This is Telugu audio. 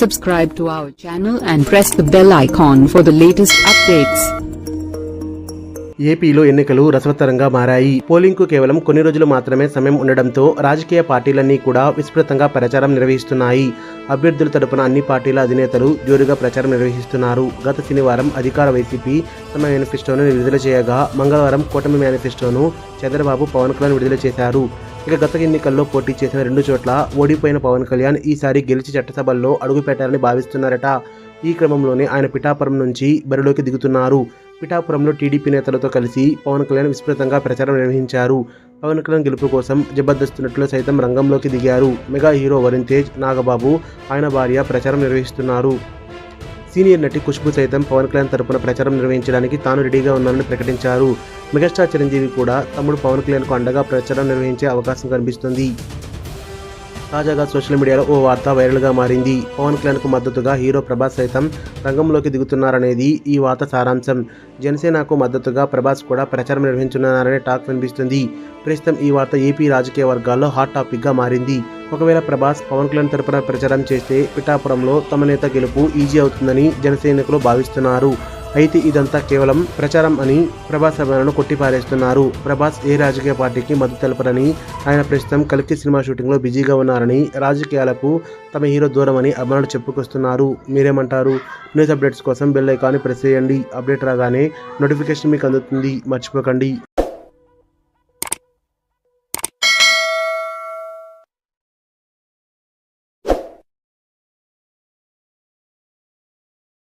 Subscribe to our channel and press the bell icon for the latest updates. ఏపీలో ఎన్నికలు రసవత్తరంగా మారాయి. పోలింగ్కు కేవలం కొన్ని రోజులు మాత్రమే సమయం ఉండడంతో రాజకీయ పార్టీలన్నీ కూడా విస్తృతంగా ప్రచారం నిర్వహిస్తున్నాయి. అభ్యర్థుల తరపున అన్ని పార్టీల అధినేతలు జోరుగా ప్రచారం నిర్వహిస్తున్నారు. గత శనివారం అధికార వైసీపీ తమ మేనిఫెస్టోను విడుదల చేయగా మంగళవారం కూటమి మేనిఫెస్టోను చంద్రబాబు పవన్ కళ్యాణ్ విడుదల చేశారు. ఇక గత ఎన్నికల్లో పోటీ చేసిన రెండు చోట్ల ఓడిపోయిన పవన్ కళ్యాణ్ ఈసారి గెలిచి చట్టసభల్లో అడుగుపెట్టారని భావిస్తున్నారట. ఈ క్రమంలోనే ఆయన పిఠాపురం నుంచి బరిలోకి దిగుతున్నారు. పిఠాపురంలో టీడీపీ నేతలతో కలిసి పవన్ కళ్యాణ్ విస్తృతంగా ప్రచారం నిర్వహించారు. పవన్ కళ్యాణ్ గెలుపు కోసం జబర్దస్త్ నటులు సైతం రంగంలోకి దిగారు. మెగా హీరో వరుణ్ తేజ్ నాగబాబు ఆయన భార్య ప్రచారం నిర్వహిస్తున్నారు. సీనియర్ నటి ఖుష్బు సైతం పవన్ కళ్యాణ్ తరపున ప్రచారం నిర్వహించడానికి తాను రెడీగా ఉన్నానని ప్రకటించారు. మెగాస్టార్ చిరంజీవి కూడా తమ్ముడు పవన్ కళ్యాణ్కు అండగా ప్రచారం నిర్వహించే అవకాశం కనిపిస్తుంది. తాజాగా సోషల్ మీడియాలో ఓ వార్త వైరల్గా మారింది. పవన్ కళ్యాణ్కు మద్దతుగా హీరో ప్రభాస్ సైతం రంగంలోకి దిగుతున్నారనేది ఈ వార్త సారాంశం. జనసేనకు మద్దతుగా ప్రభాస్ కూడా ప్రచారం నిర్వహించనున్నారనే టాక్ వినిపిస్తుంది. ప్రస్తుతం ఈ వార్త ఏపీ రాజకీయ వర్గాల్లో హాట్ టాపిక్గా మారింది. ఒకవేళ ప్రభాస్ పవన్ కళ్యాణ్ తరపున ప్రచారం చేస్తే పిఠాపురంలో తమ నేత గెలుపు ఈజీ అవుతుందని జనసైనికులు భావిస్తున్నారు. అయితే ఇదంతా కేవలం ప్రచారం అని ప్రభాస్ అభిమానులు కొట్టిపారేస్తున్నారు. ప్రభాస్ ఏ రాజకీయ పార్టీకి మద్దతు తెలపరని ఆయన ప్రస్తుతం కలికి సినిమా షూటింగ్లో బిజీగా ఉన్నారని రాజకీయాలకు తమ హీరో దూరం అని అభిమానులు చెప్పుకొస్తున్నారు. మీరేమంటారు? న్యూస్ అప్డేట్స్ కోసం బెల్ ఐకాన్ని ప్రెస్ చేయండి. అప్డేట్ రాగానే నోటిఫికేషన్ మీకు అందుతుంది. మర్చిపోకండి.